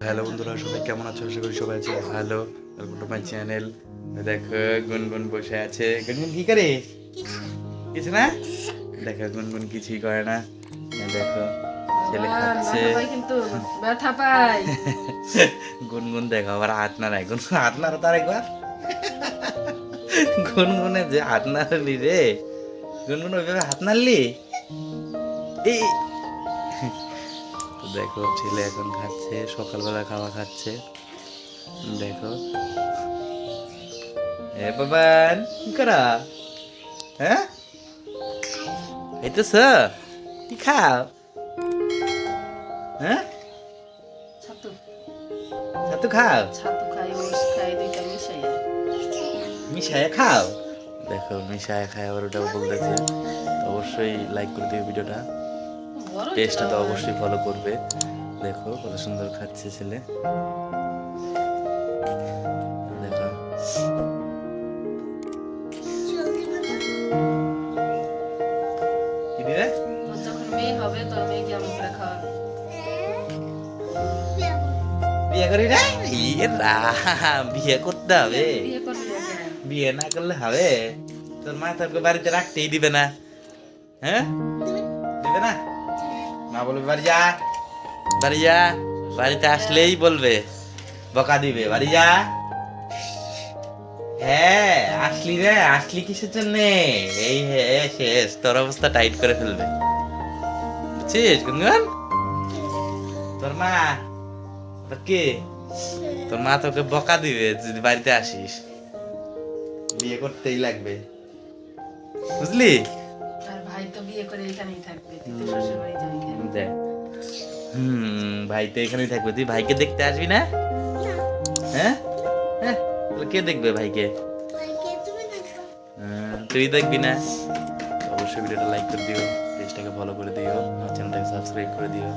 Hello বন্ধুরা সবাই কেমন আছো? আশা করি সবাই আছে। ভালো ওয়েলকাম টু মাই চ্যানেল দেখো গুনগুন বসে আছে। গুনগুন কি করে? কিছু না? দেখো গুনগুন কিছুই করে না। দেখো ছেলে খাচ্ছে। কিন্তু ব্যথা পাই গুনগুন দেখো আবার হাত নাড়ায়। গুনগুন হাত নাড়া তার একবার। গুনগুনে যে হাত নাড়ালি রে। গুনগুন ওইভাবে হাত নাড়লি? এই তো দেখো ছেলে এখন খাচ্ছে সকালবেলা খাওয়া খাচ্ছে। দেখো। এ বাবান কি করা? হ্যাঁ? এই তো কি খাও? হ্যাঁ? ছাতু। ছাতু খাও? ছাতু খাই খাই দুইটা খাও? দেখো মিশায় খায় আবার ওটাও বলতেছে। অবশ্যই লাইক করে দিও ভিডিওটা। পেজটা তো অবশ্যই ফলো করবে। দেখো কত সুন্দর খাচ্ছে ছেলে। দেখো। বিয়ে করি না? ইয়ে রাম, বিয়ে করতে হবে। বিয়ে না বিয়ে না করলে হবে। তোর মা তোকে বাড়িতে রাখতেই দিবে না। হ্যাঁ? দিবে না? মা বলবে বাড়ি যা। বাড়ি যা বাড়িতে আসলেই বলবে বকা দিবে বাড়ি যা। হ্যাঁ আসলি রে আসলি কিসের জন্য? এই হে শেষ তোর অবস্থা টাইট করে ফেলবে। বুঝছিস গুনগুন? তোর মা তোর কে? তোর মা তোকে বকা দিবে যদি বাড়িতে আসিস। বিয়ে করতেই লাগবে। বুঝলি? তো বিয়ে করে এখানেই থাকবে তুই তো শ্বশুর বাড়ি যাবি দেখ। হুম ভাই তো এখানেই থাকবে। তুই ভাইকে দেখতে আসবি না? হ্যাঁ? হ্যাঁ তাহলে কে দেখবে ভাইকে? হ্যাঁ, তুই দেখবি না? অবশ্যই ভিডিওটা লাইক করে দিও পেজটাকে ফলো করে দিও চ্যানেলটাকে সাবস্ক্রাইব করে দিও।